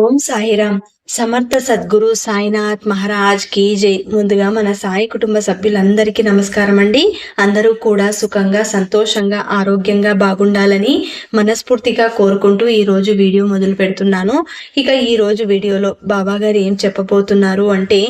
ఓం సాయిరామ్. సమర్థ సద్గురు సాయినాథ్ మహారాజ్ కీ జై. ముందుగా మన సాయి కుటుంబ సభ్యులందరికీ నమస్కారం అండి. అందరూ కూడా సుఖంగా సంతోషంగా ఆరోగ్యంగా బాగుండాలని మనస్ఫూర్తిగా కోరుకుంటూ ఈ రోజు వీడియో మొదలు పెడుతున్నాను. ఇక ఈ రోజు వీడియోలో బాబా గారు ఏం చెప్పబోతున్నారు అంటే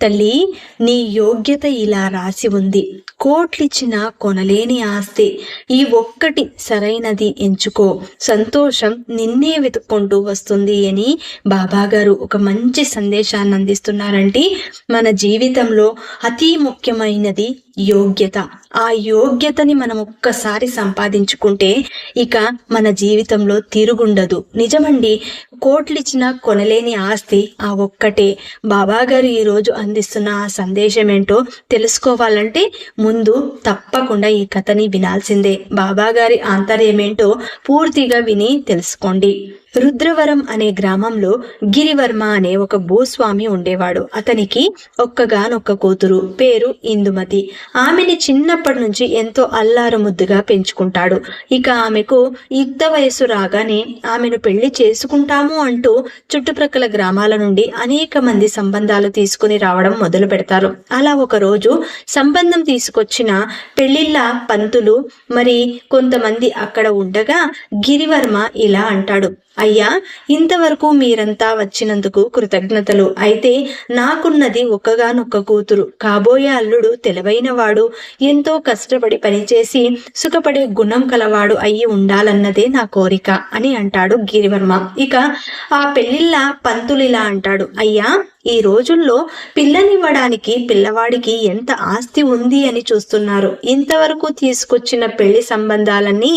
తల్లి నీ యోగ్యత ఇలా రాసి ఉంది. కోట్లిచ్చిన కొనలేని ఆస్తి. ఈ ఒక్కటి సరైనది ఎంచుకో. సంతోషం నిన్నే వెతుక్కుంటూ వస్తుంది అని బాబాగారు ఒక మంచి సందేశాన్ని అందిస్తున్నారంటే మన జీవితంలో అతి ముఖ్యమైనది యోగ్యత. ఆ యోగ్యతని మనం ఒక్కసారి సంపాదించుకుంటే ఇక మన జీవితంలో తిరుగుండదు. నిజమండి కోట్లిచ్చినా కొనలేని ఆస్తి ఆ ఒక్కటే. బాబా గారు ఈరోజు అందిస్తున్న ఆ సందేశం ఏంటో తెలుసుకోవాలంటే ముందు తప్పకుండా ఈ కథని వినాల్సిందే. బాబా గారి ఆంతర్యమేంటో పూర్తిగా విని తెలుసుకోండి. రుద్రవరం అనే గ్రామంలో గిరివర్మ అనే ఒక భూస్వామి ఉండేవాడు. అతనికి ఒక్కగానొక్క కూతురు పేరు ఇందుమతి. ఆమెని చిన్నప్పటి నుంచి ఎంతో అల్లారు ముద్దుగా పెంచుకుంటాడు. ఇక ఆమెకు యుక్త వయసు రాగానే ఆమెను పెళ్ళి చేసుకుంటాము అంటూ చుట్టుప్రక్కల గ్రామాల నుండి అనేక మంది సంబంధాలు తీసుకుని రావడం మొదలు పెడతారు. అలా ఒక రోజు సంబంధం తీసుకొచ్చిన పెళ్ళిళ్ళ పంతులు మరి కొంతమంది అక్కడ ఉండగా గిరివర్మ ఇలా అంటాడు. అయ్యా ఇంతవరకు మీరంతా వచ్చినందుకు కృతజ్ఞతలు. అయితే నాకున్నది ఒక్కగానొక్క కూతురు. కాబోయే అల్లుడు తెలివైనవాడు. ఎంతో కష్టపడి పనిచేసి సుఖపడే గుణం కలవాడు అయ్యి ఉండాలన్నదే నా కోరిక అని అంటాడు గిరివర్మ. ఇక ఆ పెళ్ళిళ్ళ పంతులిలా అంటాడు. అయ్యా ఈ రోజుల్లో పిల్లనివ్వడానికి పిల్లవాడికి ఎంత ఆస్తి ఉంది అని చూస్తున్నారు. ఇంతవరకు తీసుకొచ్చిన పెళ్ళి సంబంధాలన్నీ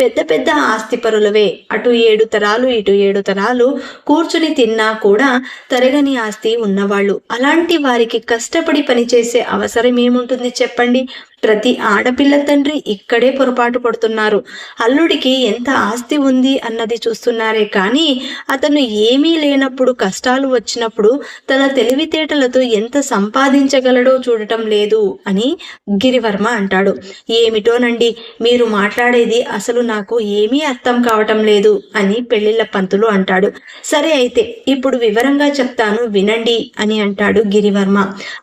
పెద్ద పెద్ద ఆస్తిపరులవే అటు ఏడు తరాలు ఇటు ఏడు తరాలు కూర్చుని తిన్నా కూడా తరగని ఆస్తి ఉన్నవాళ్ళు. అలాంటి వారికి కష్టపడి పనిచేసే అవసరం ఏముంటుంది చెప్పండి? ప్రతి ఆడపిల్ల తండ్రి ఇక్కడే పొరపాటు పడుతున్నారు. అల్లుడికి ఎంత ఆస్తి ఉంది అన్నది చూస్తున్నారే కానీ అతను ఏమీ లేనప్పుడు కష్టాలు వచ్చినప్పుడు తన తెలివితేటలతో ఎంత సంపాదించగలడో చూడటం లేదు అని గిరివర్మ అంటాడు. ఏమిటోనండి మీరు మాట్లాడేది అసలు నాకు ఏమీ అర్థం కావటం లేదు అని పెళ్ళిళ్ళ పంతులు అంటాడు. సరే అయితే ఇప్పుడు వివరంగా చెప్తాను వినండి అని అంటాడు గిరివర్మ.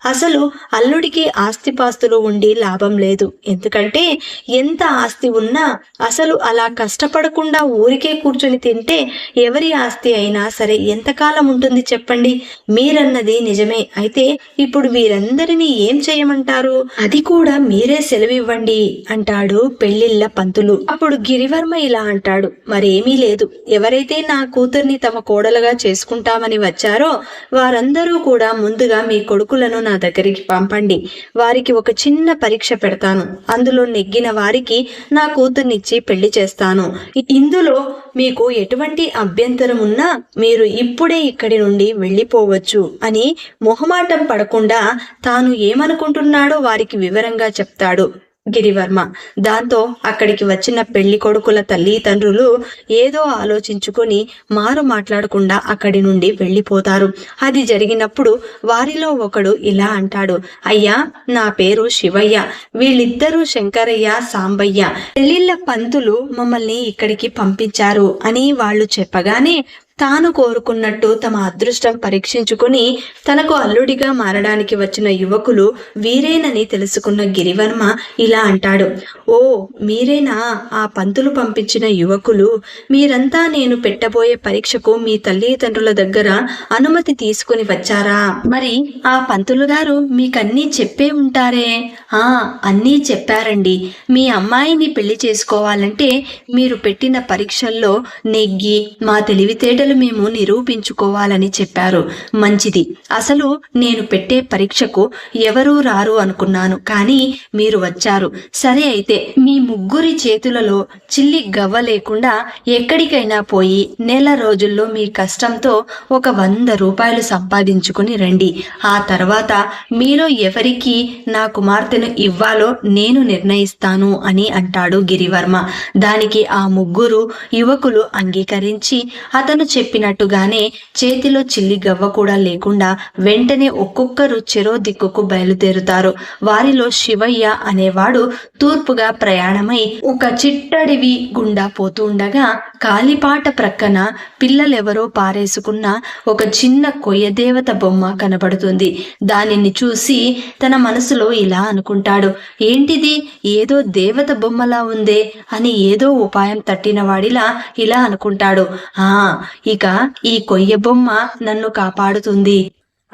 అసలు అల్లుడికి ఆస్తిపాస్తులు ఉండి లాభం లేదు. ఎందుకంటే ఎంత ఆస్తి ఉన్నా అసలు అలా కష్టపడకుండా ఊరికే కూర్చొని తింటే ఎవరి ఆస్తి అయినా సరే ఎంతకాలం ఉంటుంది చెప్పండి? మీరన్నది నిజమే. అయితే ఇప్పుడు వీరందరినీ ఏం చేయమంటారు? అది కూడా మీరే సెలవివ్వండి అంటాడు పెళ్ళిళ్ళ పంతులు. అప్పుడు గిరివర్మ ఇలా అంటాడు. మరేమీ లేదు. ఎవరైతే నా కూతుర్ని తమ కోడలుగా చేసుకుంటామని వచ్చారో వారందరూ కూడా ముందుగా మీ కొడుకులను నా దగ్గరికి పంపండి. వారికి ఒక చిన్న పరీక్ష పెడతాను. అందులో నెగ్గిన వారికి నా కూతుర్నిచ్చి పెళ్ళి చేస్తాను. ఇందులో మీకు ఎటువంటి అభ్యంతరం ఉన్నా మీరు ఇప్పుడే ఇక్కడి నుండి వెళ్ళిపోవచ్చు అని మొహమాటం పడకుండా తాను ఏమనుకుంటున్నాడో వారికి వివరంగా చెప్తాడు. గిరివర్మ. దాంతో అక్కడికి వచ్చిన పెళ్ళి కొడుకుల తల్లిదండ్రులు ఏదో ఆలోచించుకొని మారు మాట్లాడకుండా అక్కడి నుండి వెళ్ళిపోతారు. అది జరిగినప్పుడు వారిలో ఒకడు ఇలా అంటాడు అయ్యా నా పేరు శివయ్య వీళ్ళిద్దరూ శంకరయ్య సాంబయ్య. పెళ్ళిళ్ళ పంతులు మమ్మల్ని ఇక్కడికి పంపించారు అని వాళ్ళు చెప్పగానే తాను కోరుకున్నట్టు తమ అదృష్టం పరీక్షించుకుని తనకు అల్లుడిగా మారడానికి వచ్చిన యువకులు వీరేనని తెలుసుకున్న గిరివర్మ ఇలా అంటాడు. ఓ మీరేనా ఆ పంతులు పంపించిన యువకులు? మీరంతా నేను పెట్టబోయే పరీక్షకు మీ తల్లిదండ్రుల దగ్గర అనుమతి తీసుకుని వచ్చారా? మరి ఆ పంతులు గారు మీకన్నీ చెప్పే ఉంటారే? ఆ అన్నీ చెప్పారండి. మీ అమ్మాయిని పెళ్ళి చేసుకోవాలంటే మీరు పెట్టిన పరీక్షల్లో నెగ్గి మా తెలివితేట పరీక్షలు మేము నిరూపించుకోవాలని చెప్పారు. మంచిది. అసలు నేను పెట్టే పరీక్షకు ఎవరూ రారు అనుకున్నాను. కానీ మీరు వచ్చారు. సరే అయితే మీ ముగ్గురి చేతులలో చిల్లి గవ్వ లేకుండా ఎక్కడికైనా పోయి నెల రోజుల్లో మీ కష్టంతో ఒక వంద రూపాయలు సంపాదించుకుని రండి. ఆ తర్వాత మీలో ఎవరికి నా కుమార్తెను ఇవ్వాలో నేను నిర్ణయిస్తాను అని అంటాడు గిరివర్మ. దానికి ఆ ముగ్గురు యువకులు అంగీకరించి అతను చెప్పినట్టుగానే చేతిలో చిల్లి గవ్వ కూడా లేకుండా వెంటనే ఒక్కొక్కరు చెరో దిక్కుకు బయలుదేరుతారు. వారిలో శివయ్య అనేవాడు తూర్పుగా ప్రయాణమై ఒక చిట్టడివి గుండా పోతుండగా కాలిపాట ప్రక్కన పిల్లలెవరో పారేసుకున్న ఒక చిన్న కొయ్య దేవత బొమ్మ కనబడుతుంది. దానిని చూసి తన మనసులో ఇలా అనుకుంటాడు. ఏంటిది? ఏదో దేవత బొమ్మలా ఉందే అని ఏదో ఉపాయం తట్టిన వాడిలా ఇలా అనుకుంటాడు. ఆ ఇక ఈ కొయ్య బొమ్మ నన్ను కాపాడుతుంది.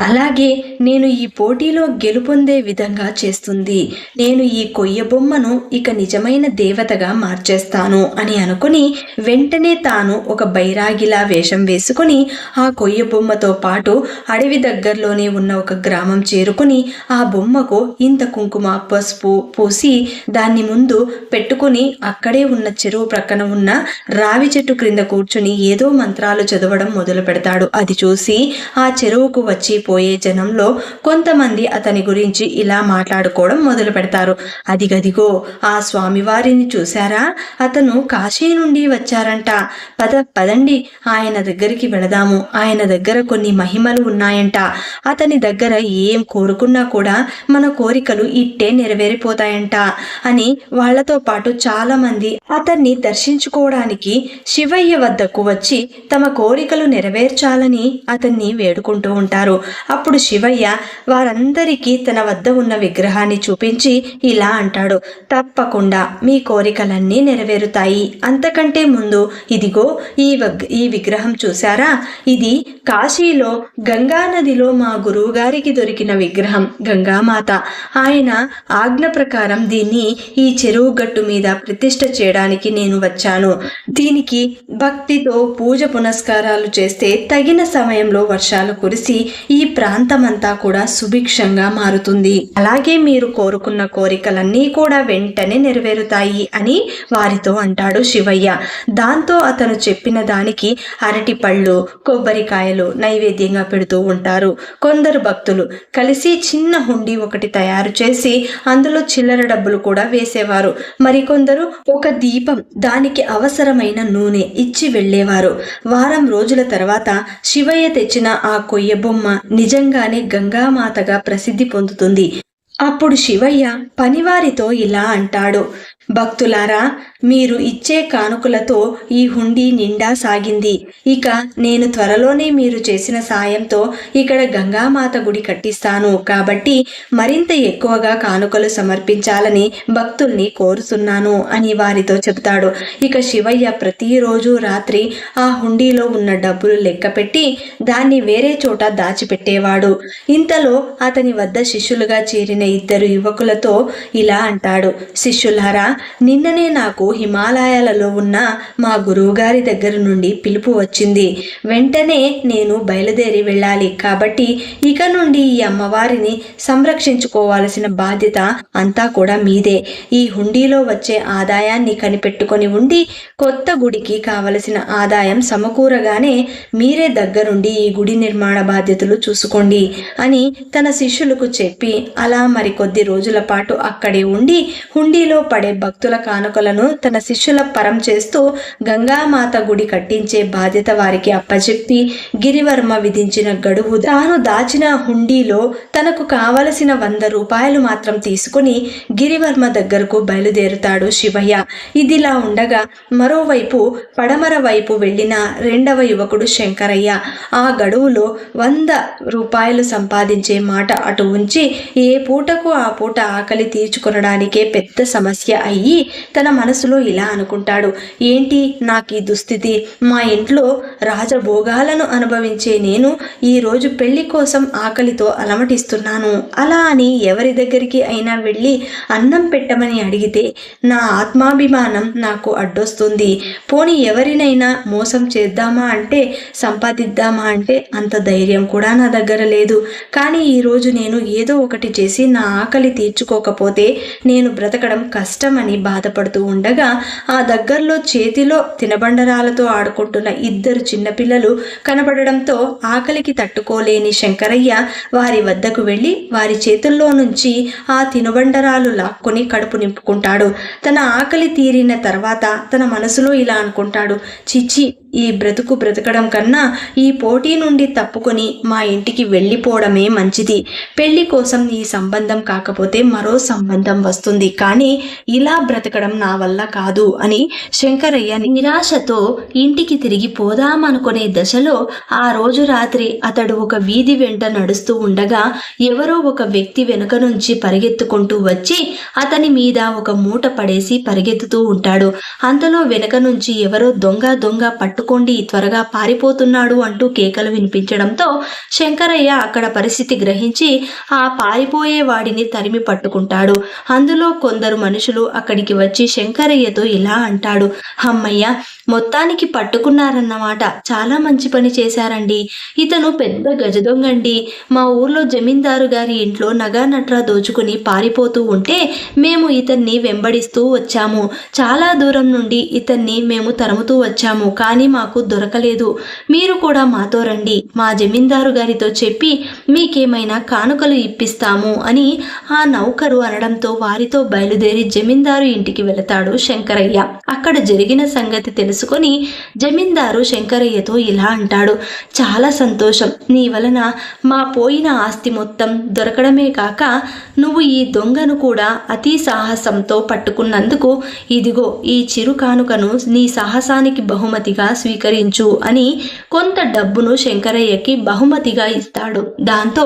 అలాగే నేను ఈ పోటీలో గెలుపొందే విధంగా చేస్తుంది. నేను ఈ కొయ్య బొమ్మను ఇక నిజమైన దేవతగా మార్చేస్తాను అని అనుకుని వెంటనే తాను ఒక బైరాగిలా వేషం వేసుకుని ఆ కొయ్య బొమ్మతో పాటు అడవి దగ్గరలోనే ఉన్న ఒక గ్రామం చేరుకుని ఆ బొమ్మకు ఇంత కుంకుమ పసుపు పూసి దాన్ని ముందు పెట్టుకుని అక్కడే ఉన్న చెరువు ప్రక్కన ఉన్న రావి చెట్టు క్రింద కూర్చుని ఏదో మంత్రాలు చదవడం మొదలు పెడతాడు అది చూసి ఆ చెరువుకు వచ్చి పోయే జనంలో కొంతమంది అతని గురించి ఇలా మాట్లాడుకోవడం మొదలు పెడతారు. అదిగదిగో ఆ స్వామివారిని చూశారా? అతను కాశీ నుండి వచ్చారంట. పద పదండి. ఆయన దగ్గరికి వెళదాము. ఆయన దగ్గర కొన్ని మహిమలు ఉన్నాయంట. అతని దగ్గర ఏం కోరుకున్నా కూడా మన కోరికలు ఇట్టే నెరవేరిపోతాయంట అని వాళ్ళతో పాటు చాలా మంది అతన్ని దర్శించుకోవడానికి శివయ్య వద్దకు వచ్చి తమ కోరికలు నెరవేర్చాలని అతన్ని వేడుకుంటూ ఉంటారు. అప్పుడు శివయ్య వారందరికీ తన వద్ద ఉన్న విగ్రహాన్ని చూపించి ఇలా అంటాడు తప్పకుండా మీ కోరికలన్నీ నెరవేరుతాయి. అంతకంటే ముందు ఇదిగో ఈ ఈ విగ్రహం చూసారా ఇది కాశీలో గంగా నదిలో మా గురువు గారికి దొరికిన విగ్రహం గంగామాత. ఆయన ఆజ్ఞ ప్రకారం దీన్ని ఈ చెరువు గట్టు మీద ప్రతిష్ట చేయడానికి నేను వచ్చాను. దీనికి భక్తితో పూజ పునస్కారాలు చేస్తే తగిన సమయంలో వర్షాలు కురిసి ఈ ఈ ప్రాంతమంతా కూడా సుభిక్షంగా మారుతుంది. అలాగే మీరు కోరుకున్న కోరికలన్నీ కూడా వెంటనే నెరవేరుతాయి అని వారితో అంటాడు శివయ్య. దాంతో అతను చెప్పిన దానికి అరటి పళ్ళు కొబ్బరికాయలు నైవేద్యంగా పెడుతూ ఉంటారు. కొందరు భక్తులు కలిసి చిన్న హుండీ ఒకటి తయారు చేసి అందులో చిల్లర డబ్బులు కూడా వేసేవారు. మరికొందరు ఒక దీపం దానికి అవసరమైన నూనె ఇచ్చి వెళ్ళేవారు. వారం రోజుల తర్వాత శివయ్య తెచ్చిన ఆ కొయ్య బొమ్మ నిజంగానే గంగామాతగా ప్రసిద్ధి పొందుతుంది. అప్పుడు శివయ్య పనివారితో ఇలా అంటాడు. భక్తులారా మీరు ఇచ్చే కానుకలతో ఈ హుండీ నిండా సాగింది. ఇక నేను త్వరలోనే మీరు చేసిన సాయంతో ఇక్కడ గంగామాత గుడి కట్టిస్తాను. కాబట్టి మరింత ఎక్కువగా కానుకలు సమర్పించాలని భక్తుల్ని కోరుతున్నాను అని వారితో చెబుతాడు. ఇక శివయ్య ప్రతిరోజు రాత్రి ఆ హుండీలో ఉన్న డబ్బులు లెక్కపెట్టి దాన్ని వేరే చోట దాచిపెట్టేవాడు. ఇంతలో అతని వద్ద శిష్యులుగా చేరిన ఇద్దరు యువకులతో ఇలా అంటాడు. శిష్యులారా నిన్ననే నాకు హిమాలయాలలో ఉన్న మా గురువుగారి దగ్గర నుండి పిలుపు వచ్చింది. వెంటనే నేను బయలుదేరి వెళ్ళాలి. కాబట్టి ఇక నుండి ఈ అమ్మవారిని సంరక్షించుకోవాల్సిన బాధ్యత అంతా కూడా మీదే. ఈ హుండీలో వచ్చే ఆదాయాన్ని కనిపెట్టుకొని ఉండి కొత్త గుడికి కావలసిన ఆదాయం సమకూరగానే మీరే దగ్గరుండి ఈ గుడి నిర్మాణ బాధ్యతలు చూసుకోండి అని తన శిష్యులకు చెప్పి అలా మరికొద్ది రోజుల పాటు అక్కడే ఉండి హుండీలో పడే భక్తుల కానుకలను తన శిష్యుల పరం చేస్తూ గంగామాత గుడి కట్టించే బాధ్యత వారికి అప్పచెప్పి గిరివర్మ విధించిన గడువు తాను దాచిన హుండీలో తనకు కావలసిన వంద రూపాయలు మాత్రం తీసుకుని గిరివర్మ దగ్గరకు బయలుదేరుతాడు శివయ్య. ఇదిలా ఉండగా మరోవైపు పడమర వైపు వెళ్ళిన రెండవ యువకుడు శంకరయ్య. ఆ గడువులో వంద రూపాయలు సంపాదించే మాట అటు ఉంచి ఏ పూటకు ఆ పూట ఆకలి తీర్చుకొనడానికే పెద్ద సమస్య అయ్యి తన మనసులో ఇలా అనుకుంటాడు. ఏంటి నాకు ఈ దుస్థితి? మా ఇంట్లో రాజభోగాలను అనుభవించే నేను ఈ రోజు పెళ్ళి కోసం ఆకలితో అలమటిస్తున్నాను. అలా అని ఎవరి దగ్గరికి అయినా వెళ్ళి అన్నం పెట్టమని అడిగితే నా ఆత్మాభిమానం నాకు అడ్డొస్తుంది. పోని ఎవరినైనా మోసం చేద్దామా అంటే సంపాదిద్దామా అంటే అంత ధైర్యం కూడా నా దగ్గర లేదు. కానీ ఈరోజు నేను ఏదో ఒకటి చేసి నా ఆకలి తీర్చుకోకపోతే నేను బ్రతకడం కష్టమని అని బాధపడుతూ ఉండగా ఆ దగ్గరలో చేతిలో తినబండరాలతో ఆడుకుంటున్న ఇద్దరు చిన్నపిల్లలు కనబడడంతో ఆకలికి తట్టుకోలేని శంకరయ్య వారి వద్దకు వెళ్ళి వారి చేతుల్లో నుంచి ఆ తినుబండరాలు లాక్కొని కడుపు నింపుకుంటాడు. తన ఆకలి తీరిన తర్వాత తన మనసులో ఇలా అనుకుంటాడు. చిచ్చి ఈ బ్రతుకు బ్రతకడం కన్నా ఈ పోటీ నుండి తప్పుకొని మా ఇంటికి వెళ్ళిపోవడమే మంచిది. పెళ్ళి కోసం ఈ సంబంధం కాకపోతే మరో సంబంధం వస్తుంది. కానీ ఇలా బ్రతకడం నా వల్ల కాదు అని శంకరయ్య నిరాశతో ఇంటికి తిరిగి పోదామనుకునే దశలో ఆ రోజు రాత్రి అతడు ఒక వీధి వెంట నడుస్తూ ఉండగా ఎవరో ఒక వ్యక్తి వెనుక నుంచి పరిగెత్తుకుంటూ వచ్చి అతని మీద ఒక మూట పడేసి పరిగెత్తుతూ ఉంటాడు. అంతలో వెనుక నుంచి ఎవరో దొంగ దొంగ పట్టుకోండి త్వరగా పారిపోతున్నాడు అంటూ కేకలు వినిపించడంతో శంకరయ్య అక్కడ పరిస్థితి గ్రహించి ఆ పారిపోయే వాడిని తరిమి పట్టుకుంటాడు. అందులో కొందరు మనుషులు అక్కడికి వచ్చి శంకరయ్యతో ఇలా అంటాడు. అమ్మయ్య మొత్తానికి పట్టుకున్నారన్నమాట. చాలా మంచి పని చేశారండి. ఇతను పెద్ద గజదొంగండి. మా ఊర్లో జమీందారు గారి ఇంట్లో నగా నట్రా దోచుకుని పారిపోతూ ఉంటే మేము ఇతన్ని వెంబడిస్తూ వచ్చాము. చాలా దూరం నుండి ఇతన్ని మేము తరుముతూ వచ్చాము. కానీ మాకు దొరకలేదు. మీరు కూడా మాతో రండి. మా జమీందారు గారితో చెప్పి మీకేమైనా కానుకలు ఇప్పిస్తాము అని ఆ నౌకరు అనడంతో వారితో బయలుదేరి జమీందారు ఇంటికి వెళతాడు శంకరయ్య. అక్కడ జరిగిన సంగతి తెలుసుకొని జమీందారు శంకరయ్యతో ఇలా అంటాడు. చాలా సంతోషం. నీ వలన మా పోయిన ఆస్తి మొత్తం దొరకడమే కాక నువ్వు ఈ దొంగను కూడా అతి సాహసంతో పట్టుకున్నందుకు ఇదిగో ఈ చిరు కానుకను నీ సాహసానికి బహుమతిగా స్వీకరించు అని కొంత డబ్బును శంకరయ్యకి బహుమతిగా ఇస్తాడు. దాంతో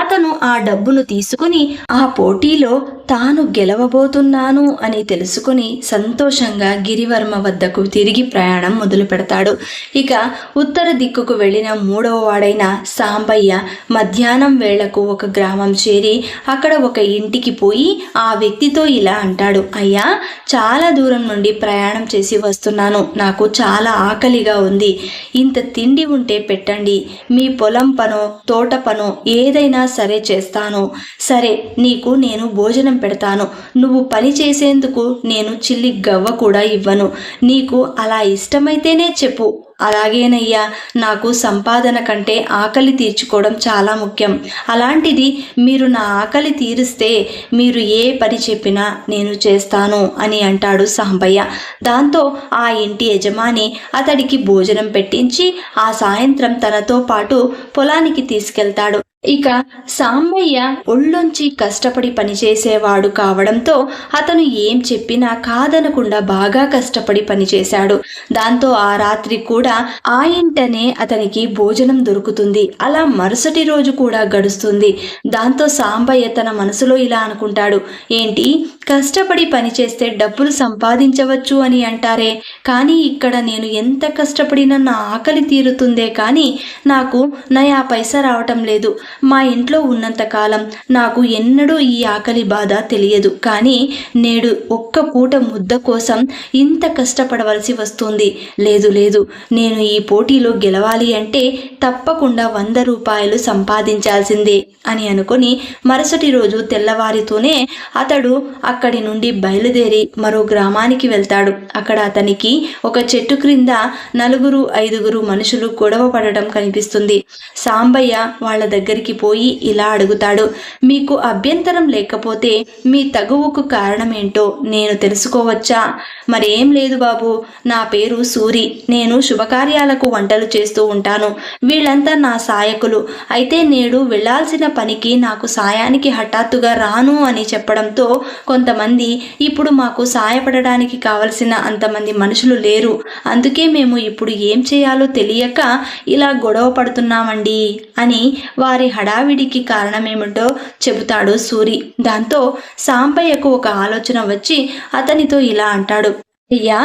అతను ఆ డబ్బును తీసుకుని ఆ పోటీలో తాను గెలవబోతున్నాను అని తెలుసుకుని సంతోషంగా గిరివర్మ వద్దకు తిరిగి ప్రయాణం మొదలు పెడతాడు ఇక ఉత్తర దిక్కుకు వెళ్ళిన మూడవ వాడైన సాంబయ్య మధ్యాహ్నం వేళకు ఒక గ్రామం చేరి అక్కడ ఒక ఇంటికి పోయి ఆ వ్యక్తితో ఇలా అంటాడు. అయ్యా చాలా దూరం నుండి ప్రయాణం చేసి వస్తున్నాను. నాకు చాలా ఆకలిగా ఉంది. ఇంత తిండి ఉంటే పెట్టండి. మీ పొలం పనో తోట పనో ఏదైనా సరే చేస్తాను. సరే నీకు నేను భోజనం పెడతాను. నువ్వు పని చేసేందుకు నేను చిల్లి గవ్వ కూడా ఇవ్వను. నీకు అలా ఇష్టమైతేనే చెప్పు. అలాగేనయ్యా నాకు సంపాదన కంటే ఆకలి తీర్చుకోవడం చాలా ముఖ్యం. అలాంటిది మీరు నా ఆకలి తీరిస్తే మీరు ఏ పని చెప్పినా నేను చేస్తాను అని అంటాడు సాంబయ్య. దాంతో ఆ ఇంటి యజమాని అతడికి భోజనం పెట్టించి ఆ సాయంత్రం తనతో పాటు పొలానికి తీసుకెళ్తాడు. ఇక సాంబయ్య ఒళ్ళొంచి కష్టపడి పనిచేసేవాడు కావడంతో అతను ఏం చెప్పినా కాదనకుండా బాగా కష్టపడి పనిచేశాడు. దాంతో ఆ రాత్రి కూడా ఆ ఇంటనే అతనికి భోజనం దొరుకుతుంది. అలా మరుసటి రోజు కూడా గడుస్తుంది. దాంతో సాంబయ్య తన మనసులో ఇలా అనుకుంటాడు. ఏంటి? కష్టపడి పనిచేస్తే డబ్బులు సంపాదించవచ్చు అని అంటారే. కానీ ఇక్కడ నేను ఎంత కష్టపడినా నా ఆకలి తీరుతుందే కానీ నాకు నయా పైసా రావటం లేదు. మా ఇంట్లో ఉన్నంతకాలం నాకు ఎన్నడూ ఈ ఆకలి బాధ తెలియదు. కానీ నేడు ఒక్క పూట ముద్ద కోసం ఇంత కష్టపడవలసి వస్తుంది. లేదు లేదు నేను ఈ పోటీలో గెలవాలి అంటే తప్పకుండా వంద రూపాయలు సంపాదించాల్సిందే అని అనుకొని మరుసటి రోజు తెల్లవారితోనే అతడు అక్కడి నుండి బయలుదేరి మరో గ్రామానికి వెళ్తాడు. అక్కడ అతనికి ఒక చెట్టు క్రింద నలుగురు ఐదుగురు మనుషులు గొడవ పడటం కనిపిస్తుంది. సాంబయ్య వాళ్ళ దగ్గరికి పోయి ఇలా అడుగుతాడు మీకు అభ్యంతరం లేకపోతే మీ తగువుకు కారణమేంటో నేను తెలుసుకోవచ్చా? మరేం లేదు బాబు నా పేరు సూరి. నేను శుభకార్యాలకు వంటలు చేస్తూ ఉంటాను. వీళ్ళంతా నా సాయకులు. అయితే నేడు వెళ్ళాల్సిన పనికి నాకు సాయానికి హఠాత్తుగా రాను అని చెప్పడంతో కొంతమంది ఇప్పుడు మాకు సాయపడడానికి కావలసిన అంతమంది మనుషులు లేరు. అందుకే మేము ఇప్పుడు ఏం చేయాలో తెలియక ఇలా గొడవ పడుతున్నామండి అని వారి హడావిడికి కారణమేమిటో చెబుతాడు సూరి. దాంతో సాంబయ్యకు ఒక ఆలోచన వచ్చి అతనితో ఇలా అంటాడు. అయ్యా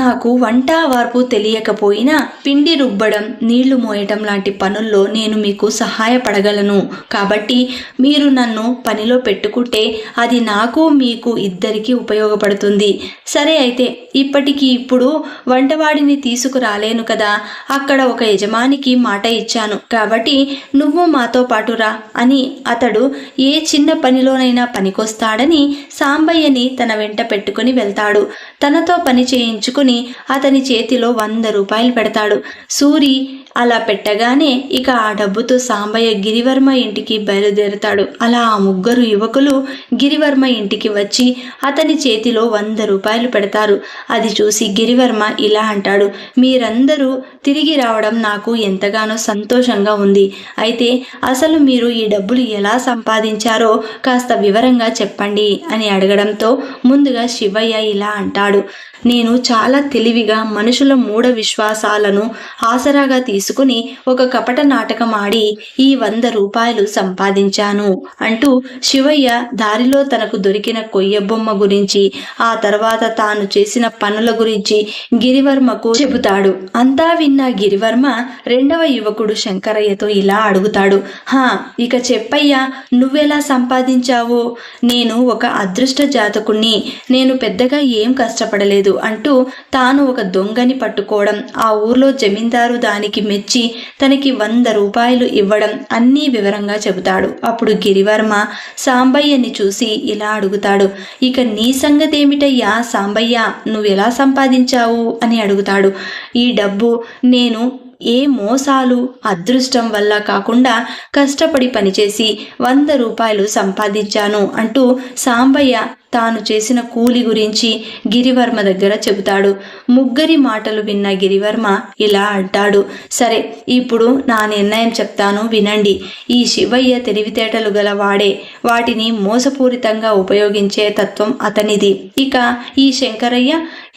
నాకు వంట వార్పు తెలియకపోయినా పిండి రుబ్బడం నీళ్ళు మోయటం లాంటి పనుల్లో నేను మీకు సహాయపడగలను. కాబట్టి మీరు నన్ను పనిలో పెట్టుకుంటే అది నాకు మీకు ఇద్దరికి ఉపయోగపడుతుంది. సరే అయితే ఇప్పటికి ఇప్పుడు వంటవాడిని తీసుకురాలేను కదా అక్కడ ఒక యజమానికి మాట ఇచ్చాను. కాబట్టి నువ్వు మాతో పాటురా అని అతడు ఏ చిన్న పనిలోనైనా పనికొస్తాడని సాంబయ్యని తన వెంట పెట్టుకుని వెళ్తాడు. తనతో పని చేయించుకుని అతని చేతిలో వంద రూపాయలు పెడతాడు. సూరి అలా పెట్టగానే ఇక ఆ డబ్బుతో సాంబయ్య గిరివర్మ ఇంటికి బయలుదేరుతాడు. అలా ఆ ముగ్గురు యువకులు గిరివర్మ ఇంటికి వచ్చి అతని చేతిలో వంద రూపాయలు పెడతారు. అది చూసి గిరివర్మ ఇలా అంటాడు మీరందరూ తిరిగి రావడం నాకు ఎంతగానో సంతోషంగా ఉంది. అయితే అసలు మీరు ఈ డబ్బులు ఎలా సంపాదించారో కాస్త వివరంగా చెప్పండి అని అడగడంతో ముందుగా శివయ్య ఇలా అంటాడు నేను చాలా తెలివిగా మనుషుల మూఢ విశ్వాసాలను ఆసరాగా తీసుకుని ఒక కపట నాటకం ఆడి ఈ వంద రూపాయలు సంపాదించాను అంటూ శివయ్య దారిలో తనకు దొరికిన కొయ్య బొమ్మ గురించి ఆ తర్వాత తాను చేసిన పనుల గురించి గిరివర్మకు చెబుతాడు. అంతా విన్న గిరివర్మ రెండవ యువకుడు శంకరయ్యతో ఇలా అడుగుతాడు. హా ఇక చెప్పయ్యా నువ్వెలా సంపాదించావు? నేను ఒక అదృష్ట జాతకుణ్ణి. నేను పెద్దగా ఏం కష్టపడలేదు. అంటూ తాను ఒక దొంగని పట్టుకోవడం ఆ ఊర్లో జమీందారు దానికి మెచ్చి తనకి వంద రూపాయలు ఇవ్వడం అన్నీ వివరంగా చెబుతాడు. అప్పుడు గిరివర్మ సాంబయ్యని చూసి ఇలా అడుగుతాడు. ఇక నీ సంగతి ఏమిటయ్యా సాంబయ్య? నువ్వెలా సంపాదించావు? అని అడుగుతాడు. ఈ డబ్బు నేను ఏ మోసాలు అదృష్టం వల్ల కాకుండా కష్టపడి పనిచేసి వంద రూపాయలు సంపాదించాను అంటూ సాంబయ్య తాను చేసిన కూలి గురించి గిరివర్మ దగ్గర చెబుతాడు. ముగ్గురి మాటలు విన్న గిరివర్మ ఇలా అంటాడు. సరే ఇప్పుడు నా నిర్ణయం చెప్తాను వినండి. ఈ శివయ్య తెలివితేటలు గల వాడే వాటిని మోసపూరితంగా ఉపయోగించే తత్వం అతనిది. ఇక ఈ శంకరయ్య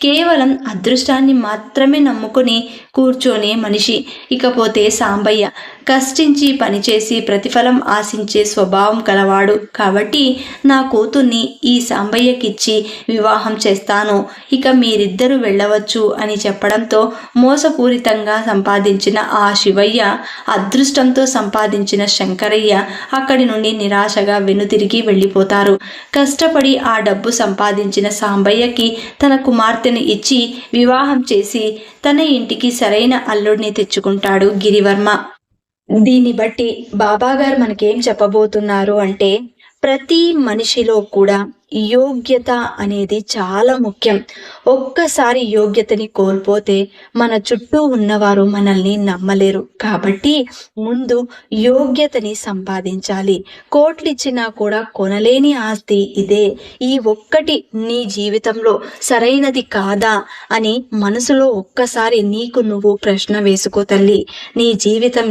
కేవలం అదృష్టాన్ని మాత్రమే నమ్ముకొని కూర్చోనే మనిషి. ఇకపోతే సాంబయ్య కష్టించి పనిచేసి ప్రతిఫలం ఆశించే స్వభావం కలవాడు కాబట్టి నా కూతుర్ని ఈ సాంబయ్యకిచ్చి వివాహం చేస్తాను. ఇక మీరిద్దరూ వెళ్ళవచ్చు అని చెప్పడంతో మోసపూరితంగా సంపాదించిన ఆ శివయ్య అదృష్టంతో సంపాదించిన శంకరయ్య అక్కడి నుండి నిరాశగా వెనుతిరిగి వెళ్ళిపోతారు. కష్టపడి ఆ డబ్బు సంపాదించిన సాంబయ్యకి తన కుమార్తెను ఇచ్చి వివాహం చేసి తన ఇంటికి సరైన అల్లుడిని తెచ్చుకుంటాడు గిరివర్మ. దీన్ని బట్టి బాబాగారు మనకేం చెప్పబోతున్నారు అంటే ప్రతి మనిషిలో కూడా యోగ్యత అనేది చాలా ముఖ్యం. ఒక్కసారి యోగ్యతని కోల్పోతే మన చుట్టూ ఉన్నవారు మనల్ని నమ్మలేరు. కాబట్టి ముందు యోగ్యతని సంపాదించాలి. కోట్లిచ్చినా కూడా కొనలేని ఆస్తి ఇదే. ఈ ఒక్కటి నీ జీవితంలో సరైనది కాదా అని మనసులో ఒక్కసారి నీకు నువ్వు ప్రశ్న వేసుకో తల్లి. నీ జీవితం